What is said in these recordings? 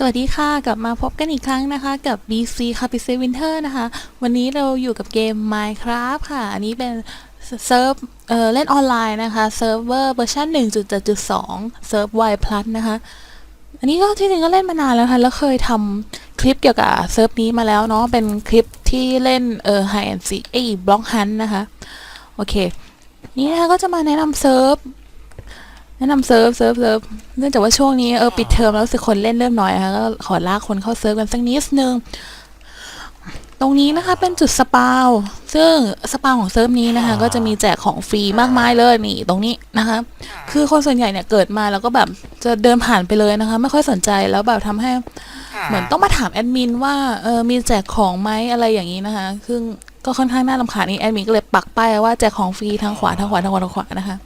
สวัสดีค่ะ กลับมาพบกันอีกครั้งนะคะกับ BC c a p i c Winter นะคะ วันนี้เราอยู่กับเกม Minecraft ค่ะ อันนี้เป็นเซิร์ฟเเล่นออนไลน์นะคะเซิร์ฟเวอร์เวอร์ชัน1.7.2 เซิร์ฟ Y Plus นะคะ อันนี้ก็ที่จริงก็เล่นมานานแล้วค่ะ แล้วเคยทำคลิปเกี่ยวกับเซิร์ฟนี้มาแล้วเนาะ เป็นคลิปที่เล่นเออ High and Seek ไอ้บล็อกฮันนะคะ โอเค นี่นะคะก็จะมาแนะนำเซิร์ฟ แนะนำเซิร์ฟเซิร์ฟเซิร์ฟเนื่องจากว่าช่วงนี้เออปิดเทอมแล้วรู้สึกคนเล่นเริ่มน้อยนะคะก็ขอลากคนเข้าเซิร์ฟกันสักนิดนึง ตรงนี้นะคะเป็นจุดสปาวซึ่งสปาวของเซิร์ฟนี้นะคะ ก็จะมีแจกของฟรีมากมายเลยนี่ตรงนี้นะคะ คือคนส่วนใหญ่เนี่ยเกิดมาแล้วก็แบบจะเดินผ่านไปเลยนะคะ ไม่ค่อยสนใจแล้วแบบทำให้เหมือนต้องมาถามแอดมินว่าเออมีแจกของไหมอะไรอย่างนี้นะคะซึ่งก็ค่อนข้างน่ารำคาญนี่แอดมินก็เลยปักป้ายว่าแจกของฟรีทางขวาทางขวาทางขวาทางขวานะคะ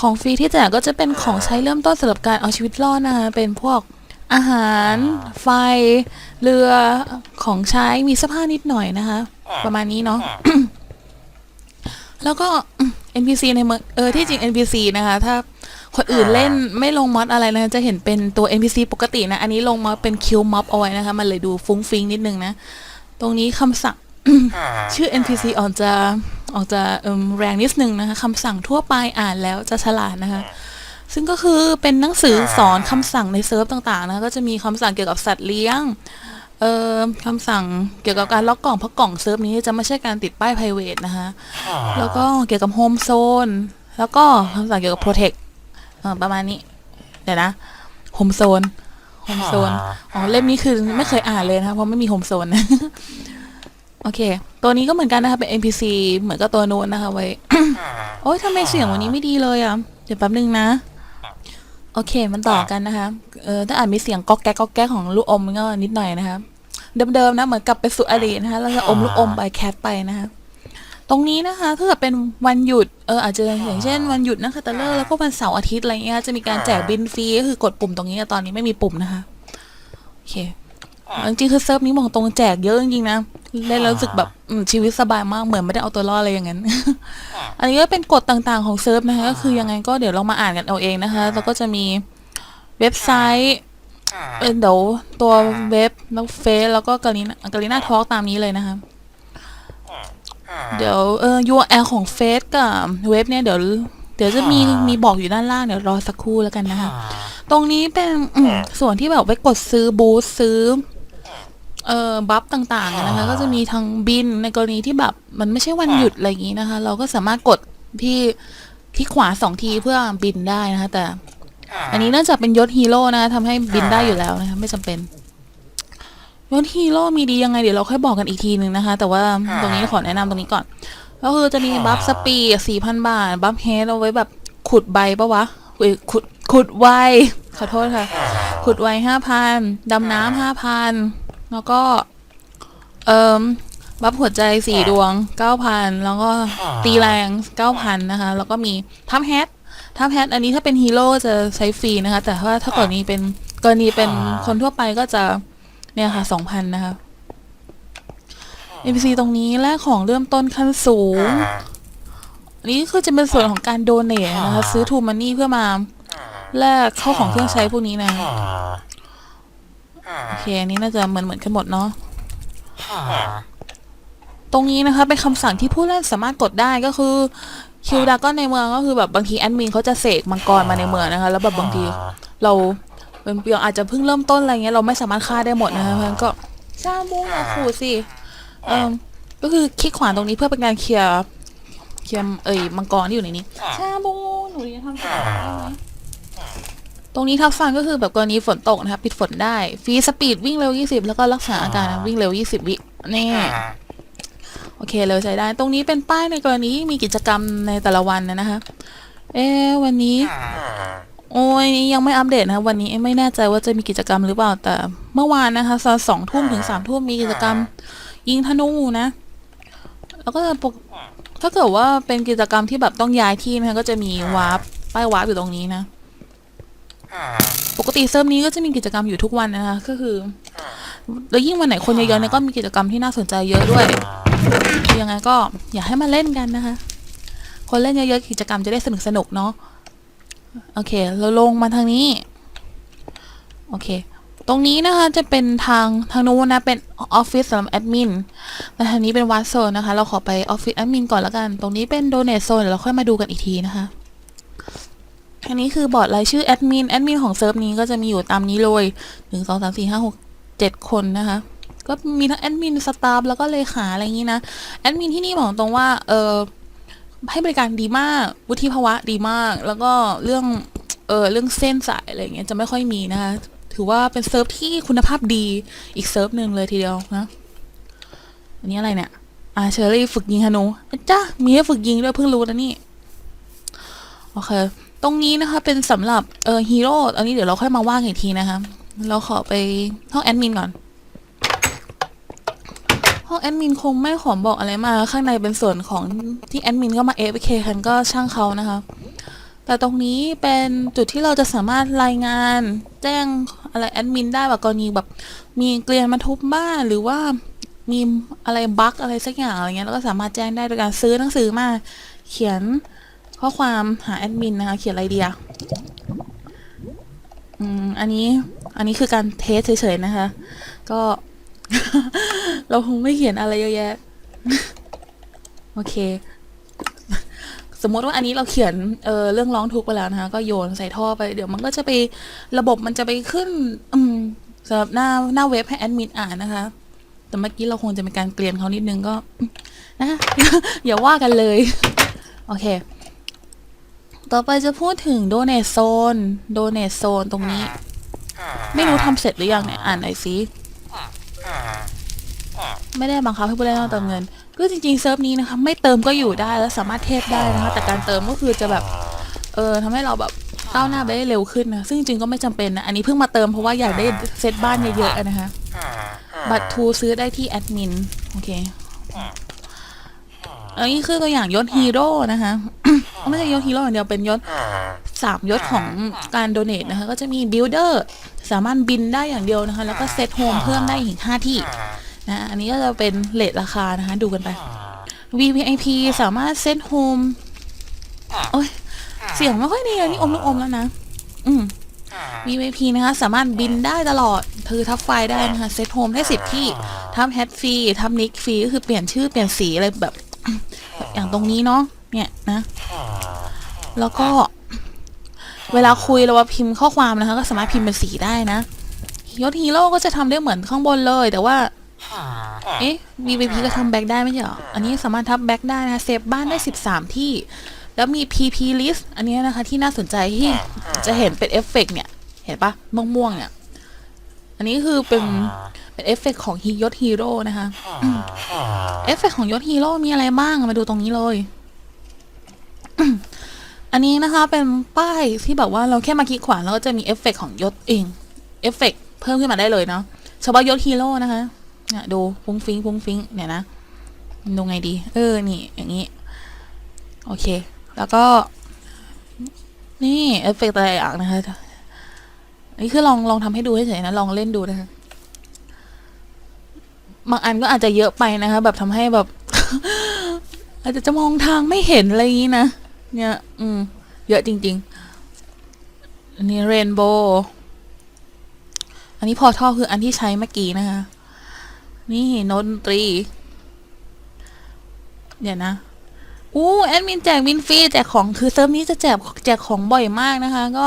ของฟรีที่แจกก็จะเป็นของใช้เริ่มต้นสำหรับการเอาชีวิตรอดนะคะเป็นพวกอาหาร ไฟ เรือของใช้มีเสื้อผ้านิดหน่อยนะคะ ประมาณนี้เนาะแล้วก็ NPC ในเมืองเออที่จริง NPC นะคะ ถ้าคนอื่นเล่นไม่ลงมอดอะไรนะจะเห็นเป็นตัว NPC ปกตินะ อันนี้ลงมาเป็นคิวม็อบเอาไว้นะคะ มันเลยดูฟุ้งฟิงนิดนึงนะ ตรงนี้คำสั่ง ชื่อ NPC ออกจะออกจะเอิ่มแรงนิดนึงนะคะคำสั่งทั่วไปอ่านแล้วจะฉลาดนะคะ ซึ่งก็คือเป็นหนังสือสอนคำสั่งในเซิร์ฟต่างๆนะคะก็จะมีคำสั่งเกี่ยวกับสัตว์เลี้ยงเอ่อคำสั่งเกี่ยวกับการล็อกกล่องเพราะกล่องเซิร์ฟนี้จะไม่ใช่การติดป้าย private นะคะแล้วก็เกี่ยวกับโฮมโซนแล้วก็คำสั่งเกี่ยวกับ protect เอ่อประมาณนี้ เดี๋ยวนะโฮมโซนโฮมโซนอ๋อเล่มนี้คือไม่เคยอ่านเลยนะคะเพราะไม่มีโฮมโซน โอเค ตัวนี้ก็เหมือนกันนะคะเป็น NPC เหมือนกับตัวนู้นนะคะไว้ โอ้ยทำไมเสียงวันนี้ไม่ดีเลยอะ เดี๋ยวแป๊บนึงนะ โอเค มันต่อกันนะคะ เออถ้าอ่านมีเสียงก๊อกแก๊กก๊อกแก๊กของลูกอมก็นิดหน่อยนะคะเดิมๆนะเหมือนกลับไปสู่อดีตนะคะแล้วก็อมลูกอมไปแคทไปนะคะตรงนี้นะคะถ้าเกิดเป็นวันหยุดเอออาจจะอย่างเช่นวันหยุดนะคะตะเลิกแล้วก็วันเสาร์อาทิตย์อะไรเงี้ยจะมีการแจกบินฟรีก็คือกดปุ่มตรงนี้แต่ตอนนี้ไม่มีปุ่มนะคะโอเค จริงๆคือเซิร์ฟนี้บอกตรงแจกเยอะจริงๆนะเล่นแล้วรู้สึกแบบอืมชีวิตสบายมากเหมือนไม่ได้เอาตัวรอดอะไรอย่างนั้น อันนี้ก็เป็นกฎต่างๆของเซิร์ฟนะคะก็คือยังไงก็เดี๋ยวเรามาอ่านกันเอาเองนะคะ แล้วก็จะมีเว็บไซต์เออเดี๋ยวตัวเว็บแล้วเฟซแล้วก็กาลิน่ากาลิน่าทอล์กตามนี้เลยนะคะเดี๋ยวเออ URL ของเฟซกับเว็บเนี่ยเดี๋ยวเดี๋ยวจะมีมีบอกอยู่ด้านล่างเดี๋ยวรอสักครู่แล้วกันนะคะ ตรงนี้เป็นอืมส่วนที่แบบไว้กดซื้อบูธซื้อ เอ่อบัฟต่างๆอะนะคะ ก็จะมีทางบินในกรณีที่แบบมันไม่ใช่วันหยุดอะไรอย่างนี้นะคะ เราก็สามารถกดที่ที่ขวาสองทีเพื่อบินได้นะคะ แต่ อันนี้เนื่องจากเป็นยศฮีโร่นะคะทำให้บินได้อยู่แล้วนะคะ ไม่จำเป็นยศฮีโร่มีดียังไงเดี๋ยวเราค่อยบอกกันอีกทีนึงนะคะ แต่ว่าตรงนี้ขอแนะนำตรงนี้ก่อน ก็คือจะมีบัฟสปีดสี่พันบาท บัฟเฮดเอาไว้แบบขุดใบปะวะเอ้ยขุดขุดไวขอโทษค่ะ ขุดไวห้าพันดำน้ำห้าพัน แล้วก็ เอ่มบัฟหัวใจสี่ดวงเก้าพันแล้วก็ตีแรงเก้าพันนะคะ แล้วก็มีทับแฮททับแฮทอันนี้ถ้าเป็นฮีโร่จะใช้ฟรีนะคะ แต่ว่าถ้ากรณีเป็นกรณีเป็นคนทั่วไปก็จะเนี่ยค่ะสองพันนะคะ NPC ตรงนี้แลกของเริ่มต้นขั้นสูง อันนี้คือจะเป็นส่วนของการโดเนทนะคะ ซื้อทูมันนี่เพื่อมาแลกเข้าของเครื่องใช้พวกนี้นะ โอเคอันนี้น่าจะเหมือนเหมือนกันหมดเนาะตรงนี้นะคะเป็นคำสั่งที่ผู้เล่นสามารถกดได้ก็คือคิวดาก้อนในเมืองก็คือแบบบางทีแอดมินเขาจะเสกมังกรมาในเมืองนะคะ แล้วแบบบางทีเราเป็นเพียงอาจจะเพิ่งเริ่มต้นอะไรเงี้ยเราไม่สามารถฆ่าได้หมดนะคะเพราะฉะนั้นก็ชาบูอย่าขู่สิเออก็คือคลิกขวาตรงนี้เพื่อเป็นการเคลียร์เคลียร์เอ่ยมังกรที่อยู่ในนี้ชาบูหนูจะทำสำเร็จได้ไหม ตรงนี้ทับฟันก็คือแบบกรณีฝนตกนะคะปิดฝนได้ฟรีสปีดวิ่งเร็ว 20 แล้วก็รักษาอาการวิ่งเร็ว 20 วินี่โอเคเลยใช้ได้ ตรงนี้เป็นป้ายในกรณีมีกิจกรรมในแต่ละวันนะนะคะเอ๊ะวันนี้ โอ้ยยังไม่อัปเดตนะคะวันนี้เอ๊ะไม่แน่ใจว่าจะมีกิจกรรมหรือเปล่าแต่ เมื่อวานนะคะตอนสองทุ่มถึงสามทุ่มมีกิจกรรม ยิงธนูนะ แล้วก็จะปกถ้าเกิดว่าเป็นกิจกรรมที่แบบต้องย้ายที่นะคะก็จะมีวาร์ปป้ายวาร์ปอยู่ตรงนี้นะ ปกติเซิร์ฟนี้ก็จะมีกิจกรรมอยู่ทุกวันนะคะ ก็คือ แล้วยิ่งวันไหนคนเยอะๆเนี่ยก็มีกิจกรรมที่น่าสนใจเยอะด้วย ยังไงก็อยากให้มาเล่นกันนะคะ คนเล่นเยอะๆกิจกรรมจะได้สนุกสนุกๆเนาะ โอเค เราลงมาทางนี้ โอเค ตรงนี้นะคะจะเป็นทางทางนู้นนะเป็นออฟฟิศสำหรับแอดมินและทางนี้เป็นวัดโซนนะคะ เราขอไปออฟฟิศแอดมินก่อนแล้วกัน ตรงนี้เป็นโดเน t โซนเดี๋ยวเราค่อยมาดูกันอีกทีนะคะ อันนี้คือบอร์ดรายชื่อแอดมินแอดมินของเซิร์ฟนี้ก็จะมีอยู่ตามนี้เลยหนึ่งสองสามสี่ห้าหกเจ็ดคนนะคะก็มีทั้งแอดมินสตาฟแล้วก็เลขาอะไรอย่างนี้นะแอดมินที่นี่บอกตรงว่าเออให้บริการดีมากวุฒิภาวะดีมาก แล้วก็เรื่องเออเรื่องเส้นสายอะไรอย่างเงี้ยจะไม่ค่อยมีนะคะ ถือว่าเป็นเซิร์ฟที่คุณภาพดีอีกเซิร์ฟหนึ่งเลยทีเดียวนะอันนี้อะไรเนี่ยอ่าเชอรี่ฝึกยิงฮานูจ้ามีให้ฝึกยิงด้วยเพิ่งรู้นะนี่โอเค ตรงนี้นะคะเป็นสำหรับเออฮีโร่อันนี้เดี๋ยวเราค่อยมาว่างอีกทีนะคะเราขอไปห้องแอดมินก่อน ห้องแอดมินคงไม่ขอบอกอะไรมาข้างในเป็นส่วนของที่แอดมินก็มา AFK กันก็ช่างเขานะคะ แต่ตรงนี้เป็นจุดที่เราจะสามารถรายงานแจ้งอะไรแอดมินได้แบบกรณีแบบมีเกลียนมาทุบบ้านหรือว่ามีอะไรบั๊กอะไรสักอย่างอะไรเงี้ยแล้วก็สามารถแจ้งได้โดยการซื้อหนังสือมาเขียน ข้อความหาแอดมินนะคะเขียนอะไรเดียอืมอันนี้อันนี้คือการเทสเฉยๆนะคะ ก็ เราคงไม่เขียนอะไรเยอะแยะ โอเค สมมติว่าอันนี้เราเขียนเออเรื่องร้องทุกข์ไปแล้วนะคะ ก็โยนใส่ท่อไปเดี๋ยวมันก็จะไประบบมันจะไปขึ้น อืมสำหรับหน้าหน้าเว็บให้แอดมินอ่านนะคะ แต่เมื่อกี้เราคงจะมีการเกลียนเขานิดนึงก็ นะอย่าว่ากันเลย โอเค ต่อไปจะพูดถึงโดเน t โซน โดเน t โซนตรงนี้ ไม่รู้ทำเสร็จหรือยังเนี่ย อ่านหน่อยสิไม่ได้บังคับให้ผู้เล่นต้องเติมเงิน ก็จริงๆเซิร์ฟนี้นะคะไม่เติมก็อยู่ได้แล้วสามารถเทพได้นะคะ แต่การเติมก็คือจะแบบ เออทำให้เราแบบก้าวหน้าไปได้เร็วขึ้นนะ ซึ่งจริงๆก็ไม่จำเป็นนะ อันนี้เพิ่งมาเติมเพราะว่าอยากได้เซตบ้านเยอะๆอะนะคะ บัตรทูซื้อได้ที่แอดมิน โอเค อันนี้คือตัวอย่างยศฮีโร่นะคะ ไม่ใช่ยศฮีโร่อย่างเดียวเป็นยศสามยศของการโดเน t นะคะ ก็จะมีบิลดเออร์สามารถบินได้อย่างเดียวนะคะ แล้วก็เซตโฮมเพิ่มได้อีกห้าที่นะอันนี้ก็จะเป็นเลทราคานะคะ ดูกันไป VVIP สามารถเซตโฮมโอ้ยเสียงไม่ค่อยดีเลยนี่อมลูกอมแล้วนะ อืม VVP นะคะ สามารถบินได้ตลอดคือทับไฟล์ได้นะคะ เซตโฮมได้สิบที่ทำแฮทฟรีทำนิกฟรีก็คือเปลี่ยนชื่อเปลี่ยนสีอะไรแบบ อย่างตรงนี้เนาะเนี่ยนะ แล้วก็เวลาคุยเราว่าพิมพ์ข้อความนะคะ ก็สามารถพิมพ์เป็นสีได้นะยศฮีโร่ก็จะทำได้เหมือนข้างบนเลย แต่ว่า เอ๊ะ VVP ก็ทำแบ็กได้ไม่ใช่เหรอ อันนี้สามารถทับแบ็กได้นะคะเซฟบ้านได้ 13 ที่ แล้วมี PP list อันนี้นะคะ ที่น่าสนใจที่จะเห็นเป็นเอฟเฟกต์เนี่ย เห็นปะม่วงๆเนี่ย อันนี้คือเป็น เป็นเอฟเฟกต์ของฮียศฮีโร่นะคะอืมเอฟเฟกต์ของยศฮีโร่มีอะไรบ้างมาดูตรงนี้เลย อันนี้นะคะเป็นป้ายที่แบบว่าเราแค่มาคลิกขวาแล้วก็จะมีเอฟเฟกต์ของยศเองเอฟเฟกต์เพิ่มขึ้นมาได้เลยเนาะเฉพาะยศฮีโร่นะคะเนี่ยดูฟุ้งฟิงฟุ้งฟิงเนี่ยนะดูไงดี เออนี่ อย่างนี้ โอเค แล้วก็ นี่เอฟเฟกต์อะไรอย่างนะคะอันนี้คือลองลองทำให้ดูเฉยๆนะ ลองเล่นดูนะคะ บางอันก็อาจจะเยอะไปนะคะ แบบทำให้แบบ อาจจะจะมองทางไม่เห็นอะไรอย่างนี้นะ เนี่ย อืม เยอะจริง ๆ อันนี้เรนโบว์อันนี้พอท่อคืออันที่ใช้เมื่อกี้นะคะ นี่โนดนตรี เดี๋ยวนะอู้แอดมินแจกวินฟรีแจกของคือเซิร์ฟนี้จะแจกแจกของบ่อยมากนะคะ ก็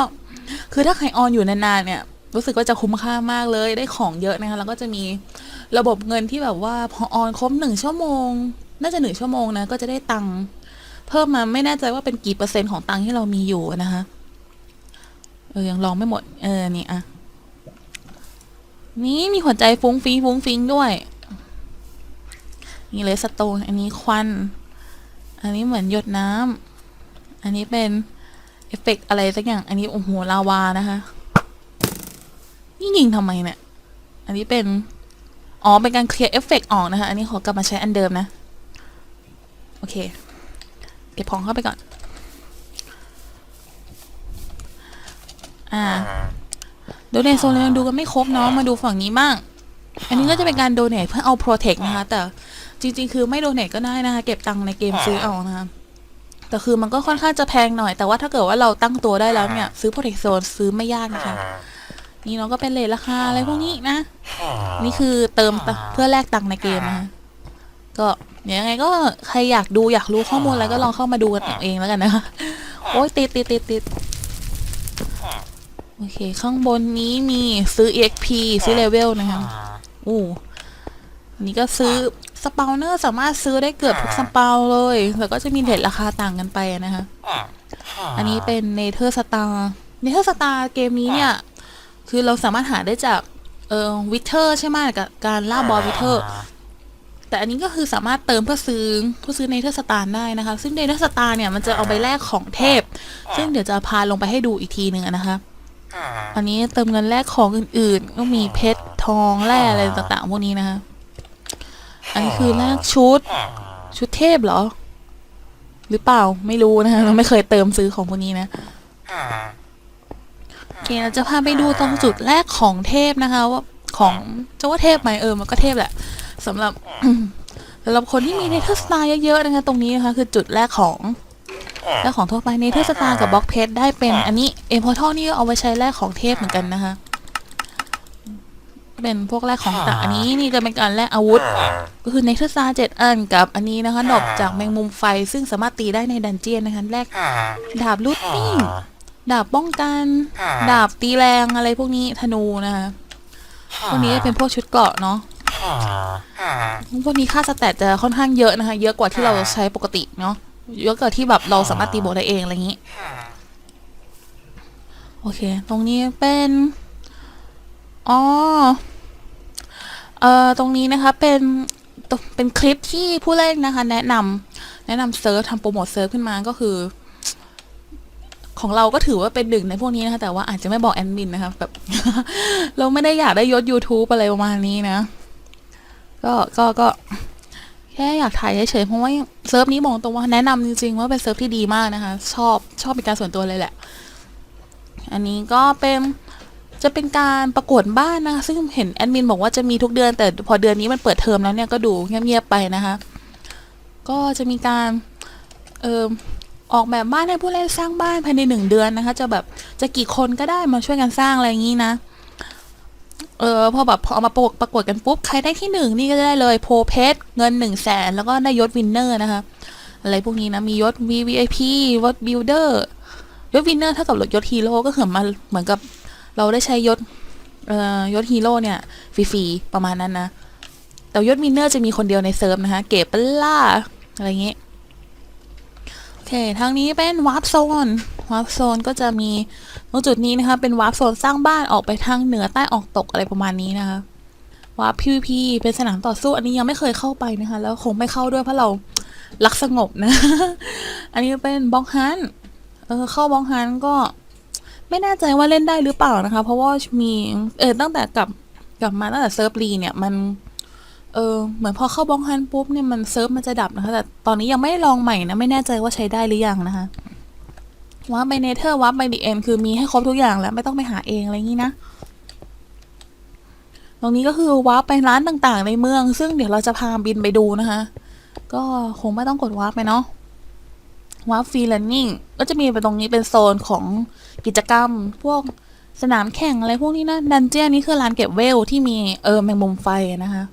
คือถ้าใครออนอยู่นานๆเนี่ย รู้สึกว่าจะคุ้มค่ามากเลยได้ของเยอะนะคะแล้วก็จะมีระบบเงินที่แบบว่าพอออนครบหนึ่งชั่วโมง น่าจะหนึ่งชั่วโมงนะก็จะได้ตังค์เพิ่มมาไม่แน่ใจว่าเป็นกี่เปอร์เซ็นต์ของตังค์ที่เรามีอยู่นะคะเออยังลองไม่หมด เออนี่อะนี่มีหัวใจฟุ้งฟิงฟุ้งฟิงด้วยนี่เลยสโตนอันนี้ควัน อันนี้เหมือนหยดน้ำอันนี้เป็นเอฟเฟกต์อะไรสักอย่าง อันนี้โอ้โหลาวานะคะ นี่ยิงทำไมเนี่ย อันนี้เป็น อ๋อ เป็นการเคลียร์เอฟเฟกต์ออกนะคะ อันนี้ขอกลับมาใช้อันเดิมนะ โอเค เก็บของเข้าไปก่อน อ่าโดเนทโซนเรายังดูกันไม่ครบเนาะ มาดูฝั่งนี้บ้าง อันนี้ก็จะเป็นการโดเนทเพื่อเอาโปรเทคนะคะ แต่จริง ๆ คือไม่โดเนทก็ได้นะคะ เก็บตังค์ในเกมซื้อเอานะคะแต่คือมันก็ค่อนข้างจะแพงหน่อย แต่ว่าถ้าเกิดว่าเราตั้งตัวได้แล้วเนี่ย ซื้อโปรเทคโซนซื้อไม่ยากนะคะ นี่เนาะก็เป็นเลทราคาอะไรพวกนี้นะ นี่คือเติมตังเพื่อแลกตังค์ในเกมนะคะก็เดี๋ยวยังไงก็ใครอยากดูอยากรู้ข้อมูลอะไรก็ลองเข้ามาดูกันเอาเองแล้วกันนะคะโอ้ยติดติดติดติดโอเค ข้างบนนี้มีซื้อ EXP ซื้อเลเวลนะคะอู้อันนี้ก็ซื้อสปาวเนอร์สามารถซื้อได้เกือบทุกสปาวเลย แล้วก็จะมีเด็ดราคาต่างกันไปนะคะ อันนี้เป็นเนเธอร์สตาร์เนเธอร์สตาร์เกมนี้เนี่ย คือเราสามารถหาได้จากเอ่อวิเทอร์ใช่ไหมกับการล่าบอลวิเทอร์ แต่อันนี้ก็คือสามารถเติมเพื่อซื้อเพื่อซื้อเนเธอร์สตาร์ได้นะคะ ซึ่งเนเธอร์สตาร์เนี่ยมันจะเอาไปแลกของเทพ ซึ่งเดี๋ยวจะพาลงไปให้ดูอีกทีหนึ่งอะนะคะอันนี้เติมเงินแลกของอื่นๆ ก็มีเพชรทองแร่อะไรต่างๆพวกนี้นะคะ อันนี้คือแลกชุด ชุดเทพเหรอ หรือเปล่าไม่รู้นะคะเราไม่เคยเติมซื้อของพวกนี้นะโอ เคเราจะพาไปดูตรงจุดแรกของเทพนะคะว่าของจะว่าเทพไหมเออมันก็เทพแหละสำหรับสำหรับคนที่มีเนเธอร์สตาร์เยอะๆนะคะตรงนี้นะคะคือจุดแรกของแรกของทั่วไปเนเธอร์สตาร์กับบล็อกเพชรได้เป็นอันนี้เอ็มพอร์ทัลนี่ก็เอาไว้ใช้แลกของเทพเหมือนกันนะคะเป็นพวกแรกของต่างอันนี้นี่จะเป็นการแลกอาวุธ ก็คือเนเธอร์สตาร์เจ็ดอันกับอันนี้นะคะดอกจากแมงมุมไฟซึ่งสามารถตีได้ในดันเจียนนะคะแลกดาบลูดนิ่ง ดาบป้องกัน ดาบตีแรงอะไรพวกนี้ธนูนะคะพวกนี้เป็นพวกชุดเกราะเนาะพวกนี้ค่าสแตทจะค่อนข้างเยอะนะคะ เยอะกว่าที่เราใช้ปกติเนาะเยอะกว่าที่แบบเราสามารถตีโบได้เองอะไรอย่างนี้ โอเค ตรงนี้เป็นอ๋อเอ่อตรงนี้นะคะเป็นเป็นคลิปที่ผู้เล่นนะคะ แนะนำแนะนำเซิร์ฟทำโปรโมทเซิร์ฟขึ้นมาก็คือ ของเราก็ถือว่าเป็นหนึ่งในพวกนี้นะคะแต่ว่าอาจจะไม่บอกแอดมินนะคะแบบ เราไม่ได้อยากได้ยศ YouTube อะไรประมาณนี้นะ ก็ก็ก็แค่อยากถ่ายเฉยๆเพราะว่าเซิร์ฟนี้บอกตรงว่าแนะนำจริงๆว่าเป็นเซิร์ฟที่ดีมากนะคะ ชอบชอบเป็นการส่วนตัวเลยแหละ อันนี้ก็เป็นจะเป็นการประกวดบ้านนะคะซึ่งเห็นแอดมินบอกว่าจะมีทุกเดือน แต่พอเดือนนี้มันเปิดเทอมแล้วเนี่ยก็ดูเงียบๆไปนะคะ ก็จะมีการเออ ออกแบบบ้านให้ผู้เล่นสร้างบ้านภายในหนึ่งเดือนนะคะ จะแบบจะกี่คนก็ได้มาช่วยกันสร้างอะไรอย่างนี้นะ เออพอแบบพอเอามาประกวดประกวดกันปุ๊บใครได้ที่หนึ่งนี่ก็ได้เลยโพเพชเงินหนึ่งแสนแล้วก็ได้ยศวินเนอร์นะคะ อะไรพวกนี้นะมียศ VVIP ยศบิลเดอร์ยศวินเนอร์เท่ากับยศฮีโร่ก็คือมาเหมือนกับเราได้ใช้ยศเอ่อยศฮีโร่เนี่ยฟรีๆประมาณนั้นนะ แต่ยศวินเนอร์จะมีคนเดียวในเซิร์ฟนะคะ เก็บปล่าอะไรอย่างงี้โอ เคทางนี้เป็นวาร์ปโซนวาร์ปโซนก็จะมีตรงจุดนี้นะคะเป็นวาร์ปโซนสร้างบ้านออกไปทางเหนือใต้ออกตกอะไรประมาณนี้นะคะวาร์ป PVP เป็นสนามต่อสู้ อันนี้ยังไม่เคยเข้าไปนะคะ แล้วคงไม่เข้าด้วยเพราะเรารักสงบนะ อันนี้เป็นบล็อกฮันเออเข้าบล็อกฮันก็ไม่แน่ใจว่าเล่นได้หรือเปล่านะคะ เพราะว่ามีเออตั้งแต่กลับกลับมาตั้งแต่เซิร์ฟรีเนี่ยมัน เออเหมือนพอเข้าบล็อกฮันปุ๊บเนี่ยมันเซิร์ฟมันจะดับนะคะ แต่ตอนนี้ยังไม่ได้ลองใหม่นะ ไม่แน่ใจว่าใช้ได้หรือยังนะคะว่าไปเนเธอร์วับไปดีเอ็นคือมีให้ครบทุกอย่างแล้วไม่ต้องไปหาเองอะไรอย่างนี้นะ ตรงนี้ก็คือวาร์ปไปร้านต่างๆ ในเมือง ซึ่งเดี๋ยวเราจะพาบินไปดูนะคะ ก็คงไม่ต้องกดวาร์ปไปเนาะวาร์ปฟรีแลนนิ่งก็จะมีไปตรงนี้เป็นโซนของกิจกรรม พวกสนามแข่งอะไรพวกนี้นะดันเจี้ยนนี่คือร้านเก็บเวลที่มีเออแมงมุมไฟนะคะ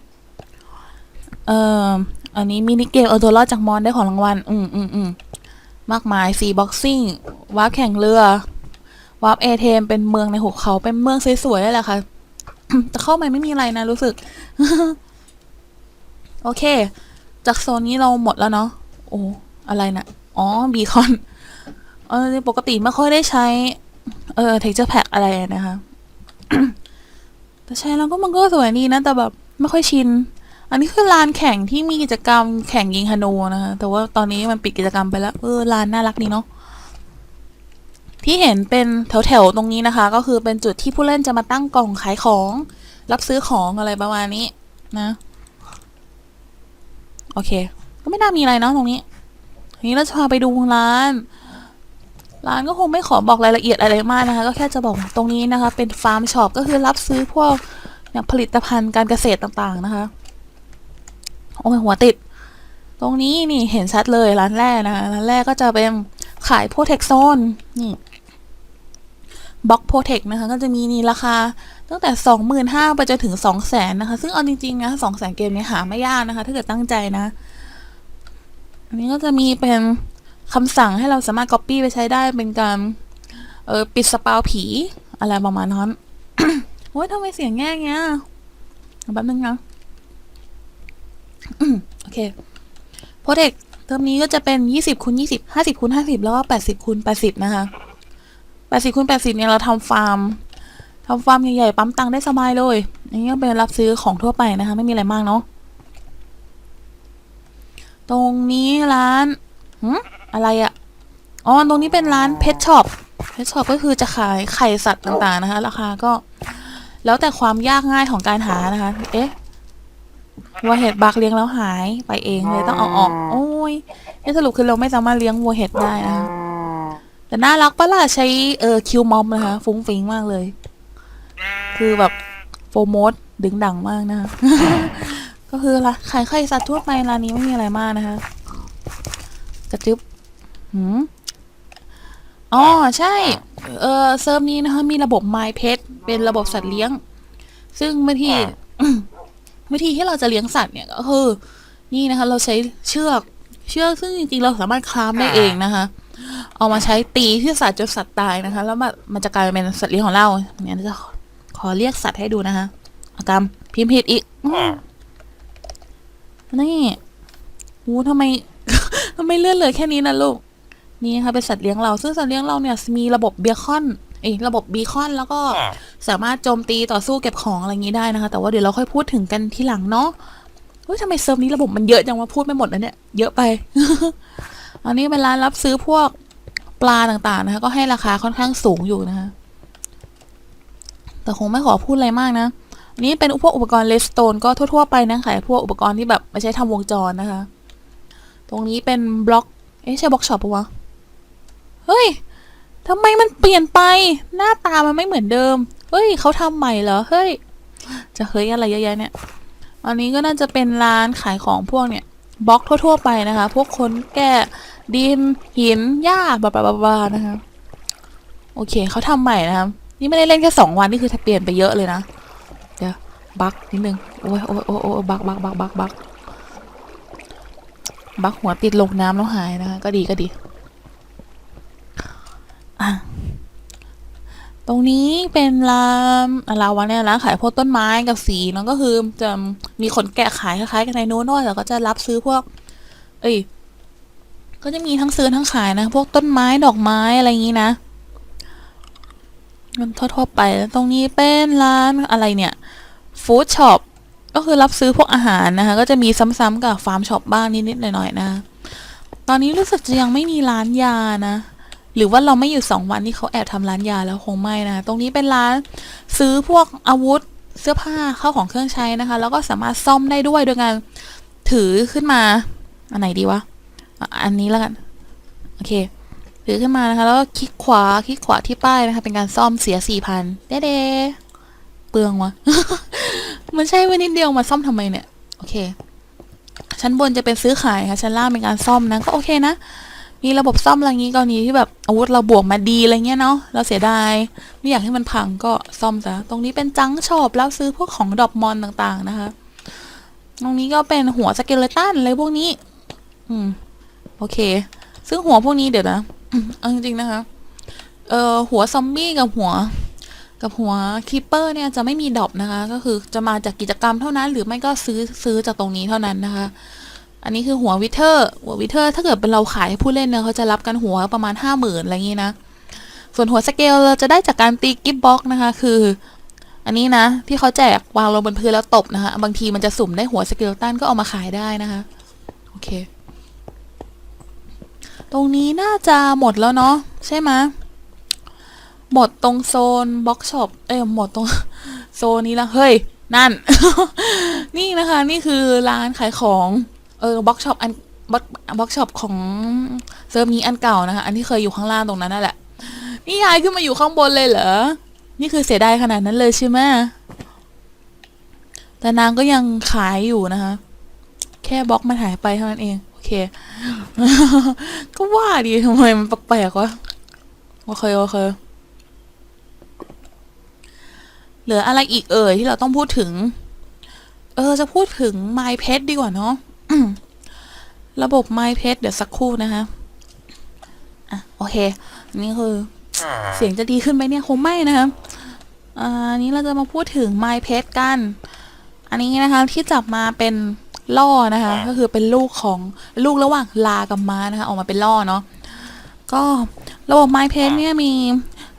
เอ่ออันนี้มินิเกมเอาตัวรอดจากมอนได้ของรางวัล อืมอืมอืมมากมายซีบ็อกซิ่งวาร์ปแข่งเรือวาร์ปเอเทมเป็นเมืองในหุบเขาเป็นเมืองสวยๆเลยแหละค่ะ แต่เข้าไปไม่มีอะไรนะรู้สึก โอเค จากโซนนี้เราหมดแล้วเนาะ โอ้ อะไรนะอ๋อ บีคอน เออ ปกติไม่ค่อยได้ใช้ เออ เท็กเจอร์แพ็กอะไรนะคะ แต่ใช้แล้วก็มันก็สวยดีนะ แต่แบบ ไม่ค่อยชิน อันนี้คือลานแข่งที่มีกิจกรรมแข่งยิงฮานูนะคะ แต่ว่าตอนนี้มันปิดกิจกรรมไปแล้วเออลานน่ารักดีเนาะที่เห็นเป็นแถวๆตรงนี้นะคะ ก็คือเป็นจุดที่ผู้เล่นจะมาตั้งกล่องขายของ รับซื้อของอะไรประมาณนี้นะ โอเค ก็ไม่น่ามีอะไรเนาะตรงนี้ทีนี้เราจะพาไปดูร้าน ร้านก็คงไม่ขอบอกรายละเอียดอะไรมากนะคะ ก็แค่จะบอกตรงนี้นะคะ เป็นฟาร์มช็อปก็คือรับซื้อพวกผลิตภัณฑ์การเกษตรต่างๆนะคะ โอ้ยหัวติด ตรงนี้นี่เห็นชัดเลยร้านแรกนะคะร้านแรกก็จะเป็นขายโพเทคโซนนี่บล็อกโปรเทคนะคะ ก็จะมีนี่ราคา ตั้งแต่สองหมื่นห้าไปจนถึงสองแสนนะคะ ซึ่งเอาจริงๆนะสองแสนเกมนี้หาไม่ยากนะคะ ถ้าเกิดตั้งใจนะ อันนี้ก็จะมีเป็นคำสั่งให้เราสามารถ Copy ไปใช้ได้เป็นการ เออปิดสปาวผี อะไรประมาณนั้นโอ้ยทำไมเสียงแง่เงี้ยแป๊บนึงนะ โอเคโปรเทคเทอมนี้ก็จะเป็นยี่สิบคูณยี่สิบห้าสิบคูณห้าสิบแล้วก็แปดสิบคูณแปดสิบนะคะแปดสิบคูณแปดสิบเนี่ยเราทำฟาร์มทำฟาร์มใหญ่ๆปั๊มตังค์ได้สบายเลยอันนี้ก็เป็นรับซื้อของทั่วไปนะคะ ไม่มีอะไรมากเนาะตรงนี้ร้านหืมอะไรอะอ๋อตรงนี้เป็นร้านเพชช็อปเพชช็อปก็คือจะขายไข่สัตว์ต่างๆนะคะ ราคาก็ แล้วแต่ความยากง่ายของการหานะคะ เอ๊ะ วัวเห็ดบักเลี้ยงแล้วหายไปเองเลยต้องเอาออก โอ้ยนี่สรุปคือเราไม่สามารถเลี้ยงวัวเห็ดได้นะคะแต่น่ารักปะล่ะใช้เออคิวมอมนะคะฟุ้งฟิ้งมากเลย คือแบบโฟร์โมดดึงดังมากนะคะก็คือละขายไข่สัตว์ทั่วไปร้านนี้ไม่มีอะไรมากนะคะกระจึบหืมอ๋อใช่ เออเซิร์ฟนี้นะคะมีระบบ My Pet เป็นระบบสัตว์เลี้ยง ซึ่งเมื่อที่ วิธีที่เราจะเลี้ยงสัตว์เนี่ยก็คือนี่นะคะ เราใช้เชือกเชือกซึ่งจริงๆเราสามารถคลามได้เองนะคะ เอามาใช้ตีที่สัตว์จนสัตว์ตายนะคะ แล้วมันมันจะกลายเป็นสัตว์เลี้ยงของเราเนี่ยจะขอเรียกสัตว์ให้ดูนะคะอากรรมพิมพ์ผิดอีกนี่หูทำไมทำไมเลื่อนเลือแค่นี้นะลูก นี่นะคะเป็นสัตว์เลี้ยงเรา ซึ่งสัตว์เลี้ยงเราเนี่ยมีระบบเบคอน เอ้ยระบบบีคอนแล้วก็สามารถโจมตีต่อสู้เก็บของอะไรอย่างนี้ได้นะคะ แต่ว่าเดี๋ยวเราค่อยพูดถึงกันทีหลังเนาะเฮ้ยทำไมเซิร์ฟนี้ระบบมันเยอะจังว่าพูดไม่หมดแล้วเนี่ย เยอะไป อันนี้เป็นร้านรับซื้อพวกปลาต่างๆนะคะ ก็ให้ราคาค่อนข้างสูงอยู่นะคะ แต่คงไม่ขอพูดอะไรมากนะอันนี้เป็นพวกอุปกรณ์เลสโตนก็ทั่วๆไปนะขายพวกอุปกรณ์ที่แบบไม่ใช้ทำวงจรนะคะ ตรงนี้เป็นบล็อก เอ๊ะใช่บล็อกช็อปปะวะ เฮ้ย ทำไมมันเปลี่ยนไป หน้าตามันไม่เหมือนเดิม เฮ้ยเขาทำใหม่เหรอ เฮ้ย จะเฮ้ยอะไรเยอะแยะเนี่ย อันนี้ก็น่าจะเป็นร้านขายของพวกเนี่ยบล็อกทั่ว ๆ ไปนะคะ พวกคนแก่ดินหินหญ้าบลาบลาบลานะคะ โอเคเขาทำใหม่นะครับ นี่ไม่ได้เล่นแค่สองวันนี่คือเปลี่ยนไปเยอะเลยนะ เดี๋ยวบักนิดนึง โอ้ยโอ้ยโอ้ยโอ้ยบักบักบักบักบักบักหัวติดลงน้ำแล้วหายนะคะ ก็ดีก็ดี ตรงนี้เป็นร้านอะไรวะเนี่ยร้านขายพวกต้นไม้กับสีเนอะก็คือจะมีคนแกะขายคล้ายๆกันในนู้นด้วยแล้วก็จะรับซื้อพวก เอ้ยก็จะมีทั้งซื้อทั้งขายนะ พวกต้นไม้ดอกไม้อะไรอย่างนี้นะมันทั่วๆไปแล้วตรงนี้เป็นร้านอะไรเนี่ยฟู้ดช็อปก็คือรับซื้อพวกอาหารนะคะ ก็จะมีซ้ำๆกับฟาร์มช็อปบ้างนิดๆหน่อยๆนะ ตอนนี้รู้สึกจะยังไม่มีร้านยานะ หรือว่าเราไม่อยู่สองวันที่เขาแอบทำร้านยาแล้วคงไม่นะ ตรงนี้เป็นร้านซื้อพวกอาวุธเสื้อผ้าเข้าของเครื่องใช้นะคะ แล้วก็สามารถซ่อมได้ด้วยโดยการถือขึ้นมา อันไหนดีวะ อันนี้แล้วกัน โอเค ถือขึ้นมานะคะ แล้วก็คลิกขวา คลิกขวาที่ป้ายนะคะ เป็นการซ่อมเสียสี่พันเด้เดเปลืองวะ มันใช่ไว้นิดเดียวมาซ่อมทำไมเนี่ย โอเค ชั้นบนจะเป็นซื้อขายค่ะ ชั้นล่างเป็นการซ่อมนะ ก็โอเคนะ มีระบบซ่อมอะไรงี้กรณีที่แบบอาวุธเราบวกมาดีอะไรเงี้ยเนาะเราเสียดายไม่อยากให้มันพังก็ซ่อมซะตรงนี้เป็นจังชอปแล้วซื้อพวกของดอกมอนต่างๆนะคะ ตรงนี้ก็เป็นหัวสเกเลตันอะไรพวกนี้ อืม โอเค ซึ่งหัวพวกนี้เดี๋ยวนะเอาจริงๆนะคะ เอ่อหัวซอมบี้กับหัว กับหัวคีเปอร์เนี่ยจะไม่มีดรอปนะคะ ก็คือจะมาจากกิจกรรมเท่านั้น หรือไม่ก็ซื้อซื้อจากตรงนี้เท่านั้นนะคะ อันนี้คือหัววิเทอร์ หัววิเทอร์ ถ้าเกิดเป็นเราขายให้ผู้เล่นเนี่ยเขาจะรับกันหัวประมาณห้าหมื่นอะไรอย่างนี้นะ ส่วนหัวสเกลเราจะได้จากการตีกิฟบ็อกนะคะ คือ อันนี้นะ ที่เขาแจกวางลงบนพื้นแล้วตบนะคะ บางทีมันจะสุ่มได้หัวสเกลตันก็เอามาขายได้นะคะ โอเค ตรงนี้น่าจะหมดแล้วเนาะใช่ไหมหมดตรงโซนบล็อกช็อป เอ้ยหมดตรงโซนนี้ละเฮ้ย นั่น นี่นะคะ นี่คือร้านขายของ เออบล็อกช็อปอันบล็อกบล็อกช็อปของเซิร์ฟนี้อันเก่านะคะ อันที่เคยอยู่ข้างล่างตรงนั้นนั่นแหละ นี่ย้ายขึ้นมาอยู่ข้างบนเลยเหรอ นี่คือเสียดายขนาดนั้นเลยใช่ไหมแต่นางก็ยังขายอยู่นะคะ แค่บล็อกมันหายไปเท่านั้นเอง โอเค ก็ว่าดีทำไมมันแปลกๆวะ โอเคโอเค เหลืออะไรอีกเอ่ยที่เราต้องพูดถึง เออจะพูดถึง My Pet ดีกว่าเนาะ ระบบ My Pet เดี๋ยวสักครู่นะคะอะโอเค นี่คือ เสียงจะดีขึ้นไหมเนี่ยคงไม่นะคะอ่าอันนี้เราจะมาพูดถึง My Pet กัน อันนี้นะคะที่จับมาเป็นล่อนะคะ ก็คือเป็นลูกของลูกระหว่างลากับม้านะคะ ออกมาเป็นล่อเนาะก็ระบบ My Pet เนี่ยมี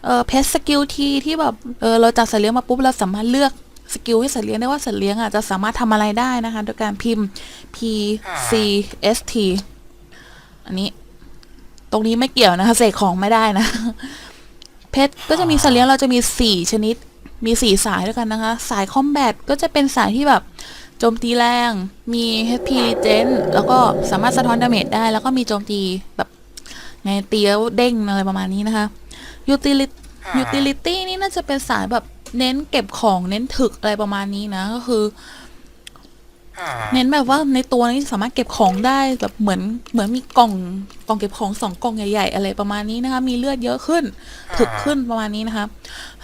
เอ่อ Pet Skill T ที่แบบเออเราจัดสัตว์เลี้ยงมาปุ๊บเราสามารถเลือก สกิลให้สัตว์เลี้ยงได้ว่าสัตว์เลี้ยงอะจะสามารถทำอะไรได้นะคะ โดยการพิมพ์ P C S T อันนี้ ตรงนี้ไม่เกี่ยวนะคะเสกของไม่ได้นะ เพชรก็จะมีสัตว์เลี้ยงเราจะมีสี่ชนิด มีสี่สายด้วยกันนะคะ สายคอมแบทก็จะเป็นสายที่แบบโจมตีแรง มี HP Regen แล้วก็สามารถสะท้อนดาเมจได้ แล้วก็มีโจมตีแบบไงตีแล้วเด้งอะไรประมาณนี้นะคะ Utility Utility นี่น่าจะเป็นสายแบบ เน้นเก็บของเน้นถึกอะไรประมาณนี้นะก็คือ เน้นแบบว่าในตัวนี้สามารถเก็บของได้แบบเหมือนเหมือนมีกล่องกล่องเก็บของสองกล่องใหญ่ ๆ อะไรประมาณนี้นะคะ มีเลือดเยอะขึ้น ถึกขึ้นประมาณนี้นะคะ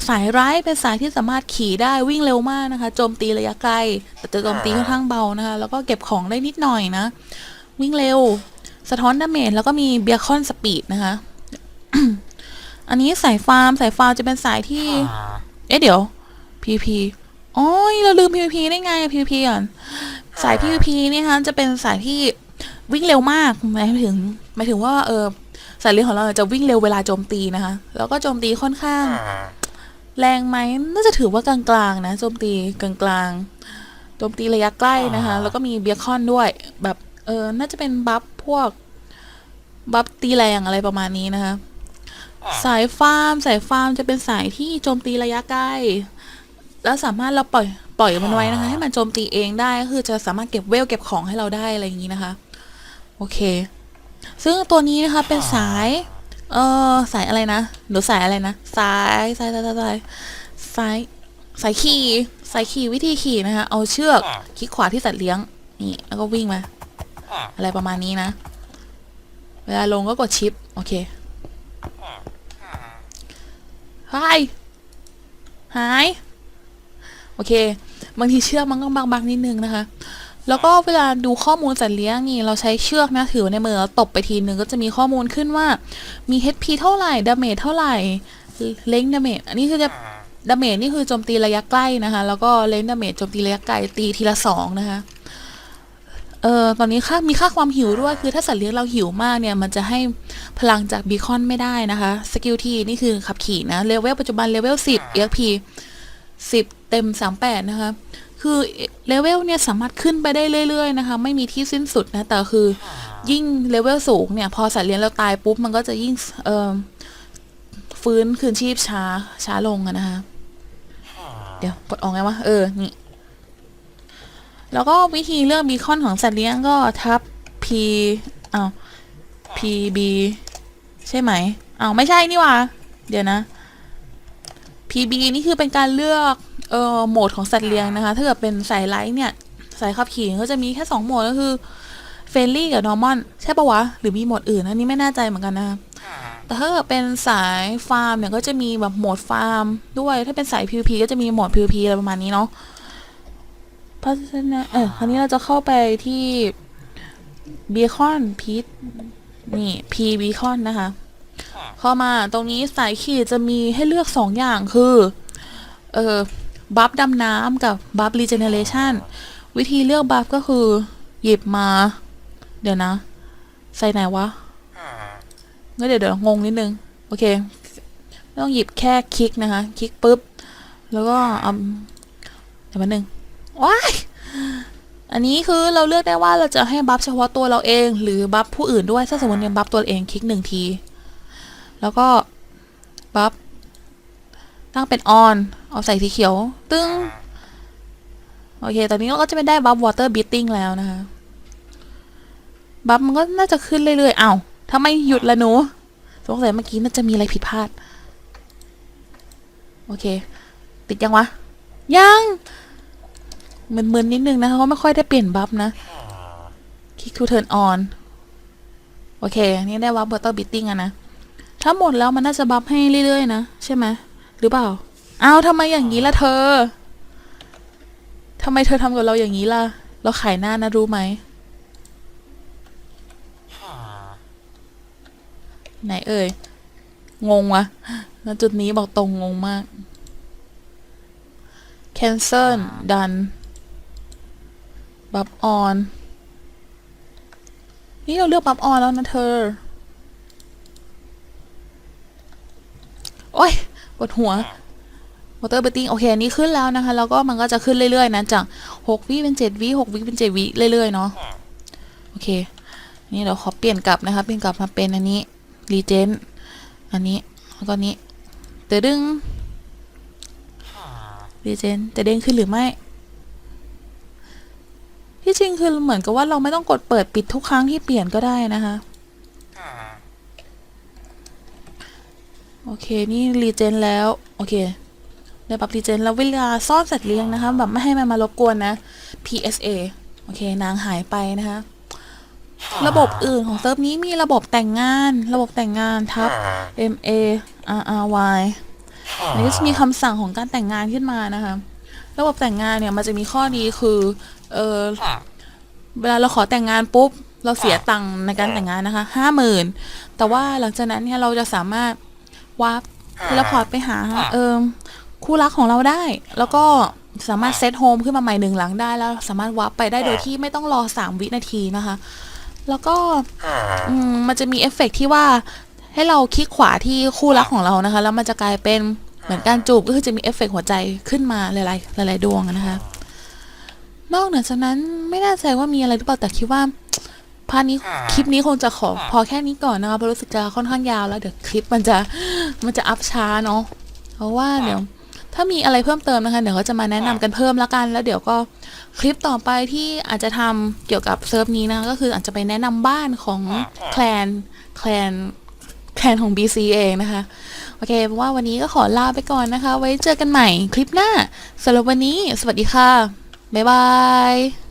สายร้ายเป็นสายที่สามารถขี่ได้วิ่งเร็วมากนะคะโจมตีระยะไกลแต่จะโจมตีค่อนข้างเบานะคะ แล้วก็เก็บของได้นิดหน่อยนะ วิ่งเร็ว สะท้อนดาเมจแล้วก็มีเบียร์คอนสปีดนะคะอันนี้สายฟาร์มสายฟาร์มจะเป็นสายที่ เอ๊ะเดี๋ยว PVP อ๋อเราลืม PVP ได้ไงอะ PVP ก่อนสาย PVP เนี่ยคะจะเป็นสายที่วิ่งเร็วมากหมายถึงหมายถึงว่าเออสายเลี้ยงของเราจะวิ่งเร็วเวลาโจมตีนะคะแล้วก็โจมตีค่อนข้าง แรงไหมน่าจะถือว่ากลางๆนะโจมตีกลางๆโจมตีระยะใกล้นะคะ แล้วก็มีเบียร์คอนด้วย แบบเออน่าจะเป็นบัฟพวกบัฟตีแรงอะไรประมาณนี้นะคะ สายฟาร์ม สายฟาร์มจะเป็นสายที่โจมตีระยะใกล้ แล้วสามารถเราปล่อยปล่อยมันไว้นะคะ ให้มันโจมตีเองได้ก็คือจะสามารถเก็บเวลเก็บของให้เราได้อะไรอย่างนี้นะคะ โอเค ซึ่งตัวนี้นะคะเป็นสาย เออสายอะไรนะหรือสายอะไรนะสายสายสายสายสายสายสายขี่สายขี่วิธีขี่นะคะเอาเชือกคลิกขวาที่สัตว์เลี้ยงนี่แล้วก็วิ่งมา อะไรประมาณนี้นะ เวลาลงก็กดชิป โอเค หายหาย โอเค บางทีเชือกมันก็บางๆนิดนึงนะคะ แล้วก็เวลาดูข้อมูลสัตว์เลี้ยงนี่ เราใช้เชือกนะถือไว้ในมือแล้วตบไปทีนึงก็จะมีข้อมูลขึ้นว่า มี HP เท่าไหร่ดาเมจเท่าไหร่เล้งดาเมจอันนี้คือจะดาเมจนี่คือโจมตีระยะใกล้นะคะ แล้วก็เล้งดาเมจโจมตีระยะไกลตีทีละสองนะคะ เออตอนนี้ค่ามีค่าความหิวด้วย คือถ้าสัตว์เลี้ยงเราหิวมากเนี่ย มันจะให้พลังจากบีคอนไม่ได้นะคะ สกิลทีนี่คือขับขี่นะ เลเวลปัจจุบันเลเวลสิบ EXP สิบเต็มสามแปดนะคะ คือเลเวลเนี่ยสามารถขึ้นไปได้เรื่อยๆนะคะ ไม่มีที่สิ้นสุดนะ แต่คือยิ่งเลเวลสูงเนี่ย พอสัตว์เลี้ยงเราตายปุ๊บ มันก็จะยิ่งเอ่อฟื้นคืนชีพช้าช้าลงอะนะคะ เดี๋ยวกดออกไงวะ เออ นี่ แล้วก็วิธีเลือกบีคอนของสัตว์เลี้ยงก็ทับ P เอ้าว PB ใช่ไหมเอ้าไม่ใช่นี่ว่า เดี๋ยวนะ PB นี่คือเป็นการเลือกเอ่อโหมดของสัตว์เลี้ยงนะคะ ถ้าเกิดเป็นสายไลท์เนี่ย สายขับขี่ก็จะมีแค่สองโหมดก็คือเฟรนลี่กับนอร์มอนใช่ปะวะ หรือมีโหมดอื่นอันนี้ไม่แน่ใจเหมือนกันนะคะแต่ถ้าเกิดเป็นสายฟาร์มเนี่ยก็จะมีแบบโหมดฟาร์มด้วย ถ้าเป็นสาย PVP ก็จะมีโหมด PVP อะไรประมาณนี้เนาะ เพราะฉะนั้นเออคราวนี้เราจะเข้าไปที่เบคอนพีทนี่ P เบคอนนะคะ เข้ามาตรงนี้สายขีดจะมีให้เลือกสองอย่างคือ เออบัฟดำน้ำกับบัฟรีเจเนเรชันวิธีเลือกบัฟก็คือ หยิบมา เดี๋ยวนะ ใส่ไหนวะงั้นเดี๋ยวเดี๋ยวงงนิดนึง โอเค ต้องหยิบแค่คลิกนะคะ คลิกปุ๊บ แล้วก็เอาเดี๋ยวแป๊บนึง ว้ายอันนี้คือเราเลือกได้ว่าเราจะให้บัฟเฉพาะตัวเราเอง หรือบัฟผู้อื่นด้วยถ้าสมมติเนี่ยบัฟตัวเองคลิกหนึ่งที แล้วก็บัฟตั้งเป็นออนเอาใส่สีเขียว ตึ้ง โอเค ตอนนี้เราก็จะไม่ได้บัฟวอเตอร์บีตติ้งแล้วนะคะ บัฟมันก็น่าจะขึ้นเรื่อยๆ เอ้าทำไมหยุดละหนู สงสัยเมื่อกี้น่าจะมีอะไรผิดพลาด โอเค ติดยังวะ ยัง มึนๆนิดนึงนะคะเพราะไม่ค่อยได้เปลี่ยนบัฟนะคลิก to turn on โอเค นี่ได้บัฟ water beating อะนะ ถ้าหมดแล้วมันน่าจะบัฟให้เรื่อยๆ นะ ใช่ไหม หรือเปล่าอ้าวทำไมอย่างนี้ล่ะเธอ ทำไมเธอทำกับเราอย่างนี้ล่ะ เราขายหน้านะรู้ไหม ไหนเอ่ย งงวะแล้วจุดนี้บอกตรงงงมาก cancel done บับออน นี่เราเลือกบับออนแล้วนะเธอ โอ้ยปวดหัววอเตอร์เบตติ้งโอเคอันนี้ขึ้นแล้วนะคะ แล้วก็มันก็จะขึ้นเรื่อยๆนะจาก6วิเป็น7วิ6วิเป็น7วิเรื่อยๆเนาะโอเค นี่เราขอเปลี่ยนกลับนะคะ เปลี่ยนกลับมาเป็นอันนี้รีเจนอันนี้แล้วก็นี้เตดึงรีเจนจะเด้งขึ้นหรือไม่ ที่จริงคือเหมือนกับว่าเราไม่ต้องกดเปิดปิดทุกครั้งที่เปลี่ยนก็ได้นะคะโอเคนี่รีเจนแล้วโอเคได้ปรับรีเจนแล้วเวลาซ่อนสัตว์เลี้ยงนะคะแบบไม่ให้มันมารบกวนนะ PSA โอเคนางหายไปนะคะ ระบบอื่นของเซิร์ฟนี้มีระบบแต่งงาน ระบบแต่งงานทับ M A R R Y อันนี้ก็จะมีคำสั่งของการแต่งงานขึ้นมานะคะ ระบบแต่งงานเนี่ยมันจะมีข้อดีคือ เออเวลาเราขอแต่งงานปุ๊บ เราเสียตังค์ในการแต่งงานนะคะห้าหมื่นแต่ว่าหลังจากนั้นเนี่ยเราจะสามารถวาร์ปเทเลพอร์ตไปหา เออคู่รักของเราได้ แล้วก็สามารถเซตโฮมขึ้นมาใหม่หนึ่งหลังได้ แล้วสามารถวาร์ปไปได้โดยที่ไม่ต้องรอสามวินาทีนะคะ แล้วก็อืมมันจะมีเอฟเฟกต์ที่ว่าให้เราคลิกขวาที่คู่รักของเรานะคะ แล้วมันจะกลายเป็นเหมือนการจูบก็คือจะมีเอฟเฟกต์หัวใจขึ้นมาหลายๆหลายๆดวงนะคะ นอกเหนือจากนั้นไม่แน่ใจว่ามีอะไรหรือเปล่าแต่คิดว่าพาร์ทนี้คลิปนี้คงจะขอพอแค่นี้ก่อนนะคะเพราะรู้สึกจะค่อนข้างยาวแล้วเดี๋ยวคลิปมันจะมันจะอัพช้าเนาะเพราะว่าเดี๋ยวถ้ามีอะไรเพิ่มเติมนะคะเดี๋ยวก็จะมาแนะนำกันเพิ่มแล้วกัน แล้วเดี๋ยวก็คลิปต่อไปที่อาจจะทำเกี่ยวกับเซิร์ฟนี้นะคะก็คืออาจจะไปแนะนำบ้านของแคลนแคลนแคลนของ BC เองนะคะโอเคเพราะว่าวันนี้ก็ขอลาไปก่อนนะคะ ไว้เจอกันใหม่คลิปหน้าสำหรับวันนี้ สวัสดีค่ะ บ๊ายบาย